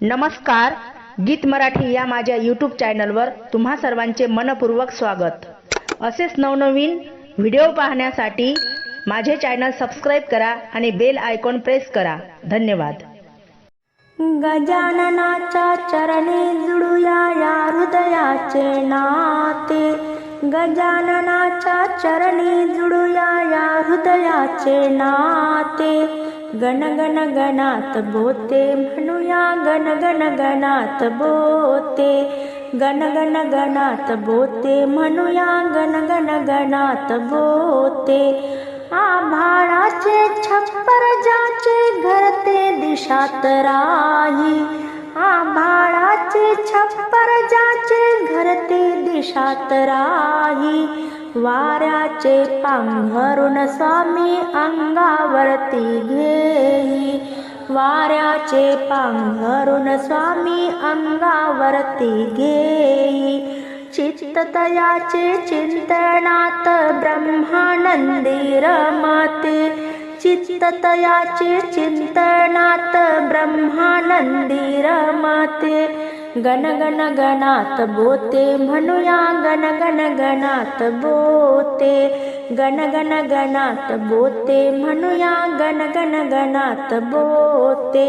नमस्कार गीत मराठी या माझ्या यूट्यूब चॅनलवर तुम्हा सर्वांचे मनपूर्वक स्वागत. असेच नवनवीन व्हिडिओ पाहण्यासाठी माझे चॅनल सबस्क्राईब करा आणि बेल आयकॉन प्रेस करा. धन्यवाद. गजाननाच्या चरणी जुळूया या हृदयाचे नाते. गजाननाच्या चरणी जुळूया या हृदयाचे नाते. गण गण गणात बोते म्हणूया गण गण गणात बोते. गण गण गणात बोते म्हणूया गण गण गणात बोते. आभाळाचे छप्पर जाचे घरते दिशात राही. आभाळाचे छप्पर जाचे घरते दिशात राही. वाऱ्याचे पांघरून स्वामी अंगावरती घे. वाऱ्याचे पांघरून स्वामी अंगावरती घेई. चित्ततयाचे चिंतनात ब्रह्मानंदी रमते. चित्ततयाचे चिंतनात ब्रह्मानंदी रमते. गण गण गणात बोते म्हणूया गण गण गणात बोते. गण गण गणात बोते म्हणूया गण गण गणात बोते.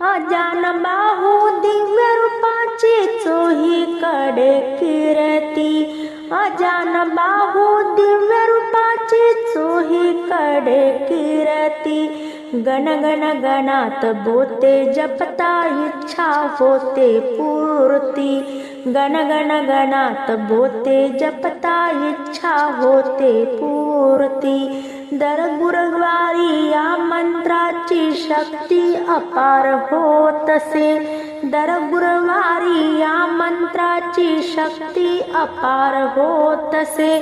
अजान बाहू दिव्य रूपाची चोही कडे किरती अजान बाहू दिव्य रूपाची चोही कडे किरती गण गण गणात बोते जपता इच्छा होते पूर्ती. गण गण गणात बोते जपता इच्छा होते पूर्ती. दर गुरुवारी या मंत्राची शक्ती अपार होतसे. दर गुरुवारी या मंत्राची शक्ती अपार होतसे.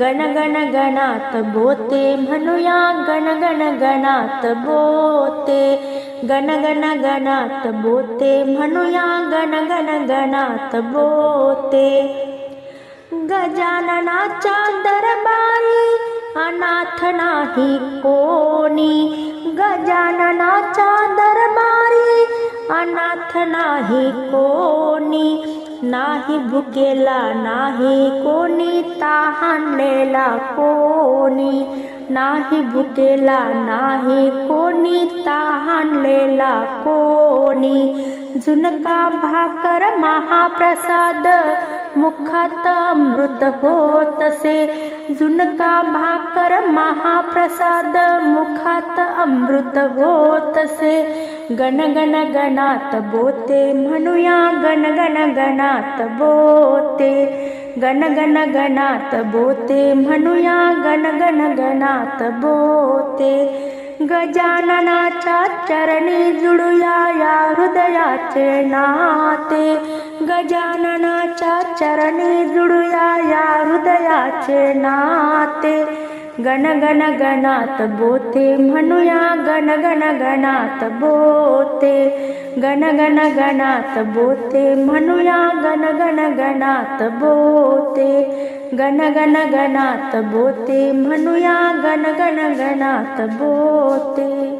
गण गण गणात बोते म्हणूया गण गण गणात बोते. गण गण गणात बोते म्हणूया गण गण गणात बोते. गजाननाच्या दरबारी अनाथ नाही कोणी. गजाननाच्या दरबारी अनाथ नाही कोणी. नाही भुकेला नाही कोणी तहानलेला कोणी नाही भुकेला नाही कोणी तहानलेला कोणी झुनका भाकर महाप्रसाद मुखात अमृत होतसे. झुनका भाकर महाप्रसाद मुखात अमृत होतसे. गण गण गणात बोते म्हणूया गण गण गणात बोते. गण गण गणात बोते म्हणूया गण गण गणात बोते. गजाननाच्या चरणी जुळूया या हृदयाचे नाते. गजाननाच्या चरणी जुळूया या हृदयाचे नाते. गण गण गणात बोते म्हणूया गण गण गणात बोते. गण गण गणात बोते म्हणूया गण गण गणात बोते. गण गण गणात बोते म्हणूया गण गण गणात बोते.